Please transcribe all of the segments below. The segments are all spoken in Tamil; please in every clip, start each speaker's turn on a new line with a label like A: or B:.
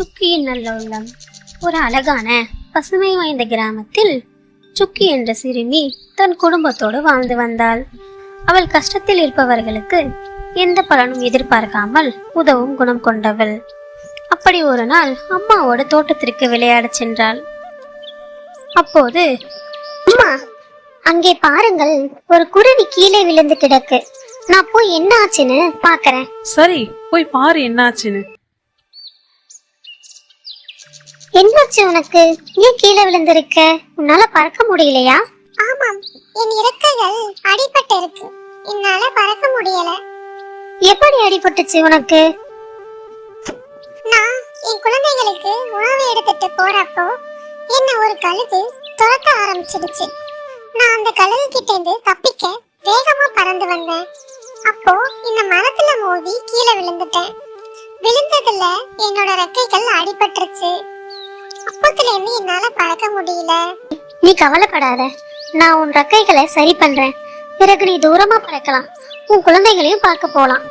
A: சுக்கியின் நல்ல உள்ளம். ஒரு அழகான பசுமை வாய்ந்த கிராமத்தில் சுக்கி என்ற சிறுமி தன் குடும்பத்தோடு வாழ்ந்து வந்தாள். அவள் கஷ்டத்தில் இருப்பவர்களுக்கு எந்த பலனும் எதிர்பார்க்காமல் உதவும் குணம் கொண்டவள். அப்படி ஒரு நாள் அம்மாவோட தோட்டத்திற்கு விளையாடச் சென்றாள். அப்போது
B: அம்மா அங்கே பாருங்கள் ஒரு குருவி கீழே விழுந்து கிடக்கு. நான் போய் என்ன ஆச்சுன்னு பாக்குறேன்.
C: சரி போய் பாரு என்னாச்சுன்னு.
B: என்னாச்சு உனக்கு? ஏன் கீழே விழுந்திருக்க? உன்னால பறக்க முடியலையா? ஆமாம். என் இறக்கைகள் அடிபட்டு இருக்கு என்னால பறக்க முடியல. எப்படி அடிபட்டுச்சு உனக்கு? நான் என் குழந்தைகளுக்கு உணவு எடுத்துட்டு போறப்போ என்ன ஒரு கழுகு துரத்த ஆரம்பிச்சிடுச்சு. நான் அந்த கழுகு கிட்ட இருந்து தப்பிக்க வேகமா பறந்து வந்தேன். அப்போ இந்த மரத்துல மோதி கீழே விழுந்துட்டேன். விழுந்ததுல என்னோட ரெக்கைகள் அடிபட்டுருச்சு. அப்பத்துல இருந்து என்னால பறக்க முடியல. நீ கவலைப்படாத. நான் உன் ரெக்கைகளை சரி பண்றேன். பிறகு நீ தூரமா பறக்கலாம். உன் குழந்தைகளையும் பார்க்க போலாம்.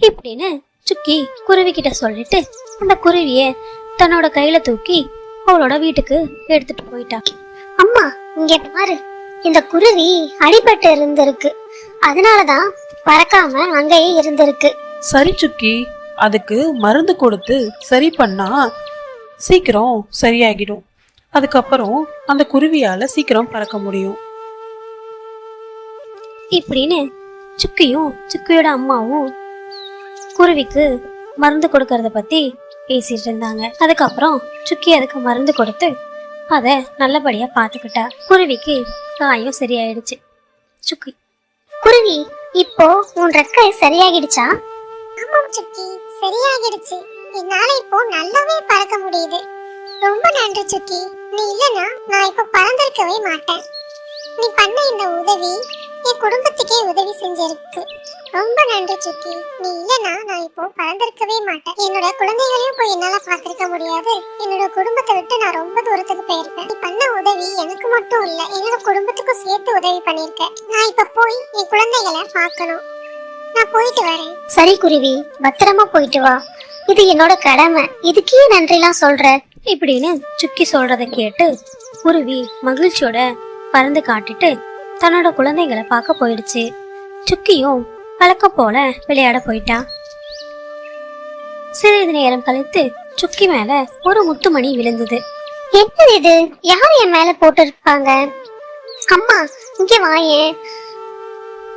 A: இப்படின்னு சுக்கி குருவி கிட்ட சொல்லிட்டு அந்த குருவிய தன்னோட கையில தூக்கி அவளோட வீட்டுக்கு எடுத்துட்டு போயிட்டா.
B: அம்மா இங்க பாரு. இந்த குருவி அடிபட்டு இருந்திருக்கு. அதனாலதான் பறக்காம அங்கேயே இருந்திருக்கு.
C: சரி சுக்கி அதுக்கு மருந்து கொடுத்து சரி பண்ணா சீக்கிரம் சரியாகிடும். அதுக்கப்புறம் அந்த குருவியால சீக்கிரம் பறக்க முடியும்.
A: இப்படின்னு சுக்கியும் சுக்கியோட அம்மாவும் குருவிக்கு மருந்து கொடுக்கறத பத்தி பேசிட்டு இருந்தாங்க. அதுக்கப்புறம் சுக்கி அதுக்கு மருந்து கொடுத்து அத நல்லபடியா பாத்துக்கிட்டா குருவிக்கு காயம் சரியாயிடுச்சு. சுக்கி
B: குருவி இப்போ உன் ரெக்கை சரியாகிடுச்சா? ஆமாம் சுக்கி சரியாகிடுச்சு. என்னால இப்போ நல்லாவே பறக்க முடியுது. ரொம்ப நன்றி சுக்கி. நீ இல்லனா நான் இப்போ பறந்திருக்கவே மாட்டேன். நீ பண்ண இந்த உதவி என் குடும்பத்துக்கே உதவி செஞ்சிருக்கு. ரொம்ப நன்றி சுக்கி. நீ இல்லனா நான் இப்போ பறந்திருக்கவே மாட்டேன். என்னோட குழந்தைகளையும் போய் என்னால பார்த்திருக்க முடியாது. என்னோட குடும்பத்தை விட்டு நான் ரொம்ப தூரத்துக்கு போயிருப்பேன் நீ பண்ண உதவி எனக்கு மட்டும் இல்ல என்னோட குடும்பத்துக்கும் சேர்த்து உதவி பண்ணிருக்கேன் நான் இப்ப போய் என் குழந்தைகளை பார்க்கணும். நான் போயிட்டு வரேன். சரி குருவி. பத்திரமா போயிட்டு வா. இது என்னோட கடமை. இதுக்கே நன்றிலாம் சொல்ற?
A: இப்படின்னு சுக்கி சொல்றத கேட்டு குருவி மகிழ்ச்சியோட பறந்து காட்டிட்டு தன்னோட குழந்தைகளை பார்க்க போயிடுச்சு. சுக்கியும் வழக்கம் போல விளையாட போயிட்டான் சிறிது நேரம் கழித்து சுக்கி மேல ஒரு முத்துமணி விழுந்தது.
B: என்னது இது? யார் என் மேல போட்டு இருப்பாங்க அம்மா இங்க வாயே.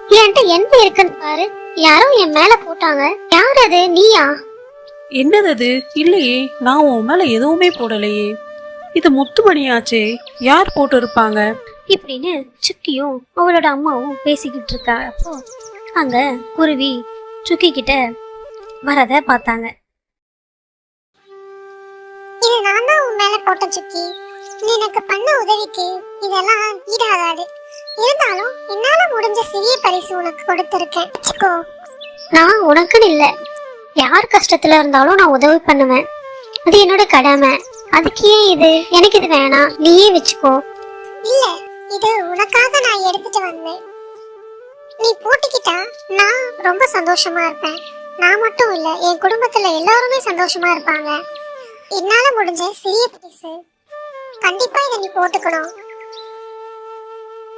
B: என்கிட்ட என்ன இருக்குன்னு பாரு. யாரோ என் மேல போட்டாங்க. யார் அது? நீயா?
C: என்னது அது? இல்லையே நான் உன் மேல எதுவுமே போடலையே. இது முத்துமணியாச்சே. யார் போட்டு இருப்பாங்க
A: இப்படின்னு சுக்கியும் அவளோட அம்மாவும் பேசிக்கிட்டு இருக்கப்போ அங்க குருவி சுக்கி கிட்ட வரத பார்த்தாங்க.
B: இது நான் தான் உன் மேல போட்ட சுக்கி. நீ எனக்கு பண்ண உதவிக்கு இதெல்லாம் ஈடாகாது. இருந்தாலும் என்னால முடிஞ்ச சிறிய பரிசு உனக்கு கொடுத்திருக்கேன். நான் உனக்குன்னு இல்ல. யார் கஷ்டத்துல இருந்தாலும் நான் உதவி பண்ணுவேன். அது என்னோட கடமை. அதுக்கு ஏன் இது? எனக்கு இது வேணாம். நீயே வச்சுக்கோ. இல்ல இது உனக்காக நான் எடுத்துட்டு வந்தேன். நீ போட்டுக்கிட்டா நான் ரொம்ப சந்தோஷமா இருப்பேன். நான் மட்டும் இல்ல என் குடும்பத்துல எல்லாருமே சந்தோஷமா இருப்பாங்க. என்னால முடிஞ்ச சிறிய பரிசு கண்டிப்பா இதை நீ போட்டுக்கணும்.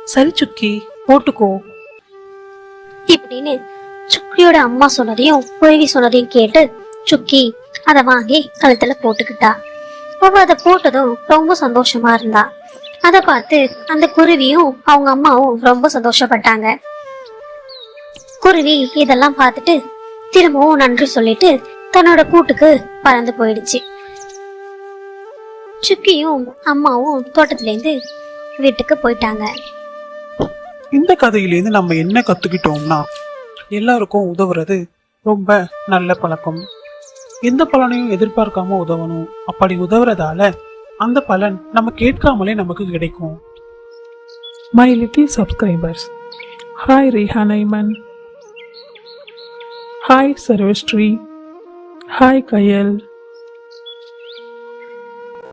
C: சரி சுக்கி. போட்டுக்கோ.
A: இப்படின்னு சுக்கியோட அம்மா சொன்னதையும் குருவி சொன்னதையும் கேட்டு சுக்கி அதை வாங்கி கழுத்துல போட்டுக்கிட்டா. அவ அதை போட்டதும் ரொம்ப சந்தோஷமா இருந்தா. அதை பார்த்து அந்த குருவியும் அவங்க அம்மாவும் ரொம்ப சந்தோஷப்பட்டாங்க. குருவி இதெல்லாம் பார்த்துட்டு திரும்பவும் நன்றி சொல்லிட்டு தன்னோட கூட்டுக்கு பறந்து போயிடுச்சு. சுக்கியும் அம்மாவும் தோட்டத்திலேருந்து வீட்டுக்கு போயிட்டாங்க.
D: இந்த கதையிலேருந்து நம்ம என்ன கத்துக்கிட்டோம்னா எல்லாருக்கும் உதவுறது ரொம்ப நல்ல பழக்கம். எந்த பலனையும் எதிர்பார்க்காம உதவணும். அப்படி உதவுறதால அந்த பலன் நம்ம கேட்காமலே நமக்கு கிடைக்கும்.
E: My little subscribers hi Rehan hi Sarvashri hi Hi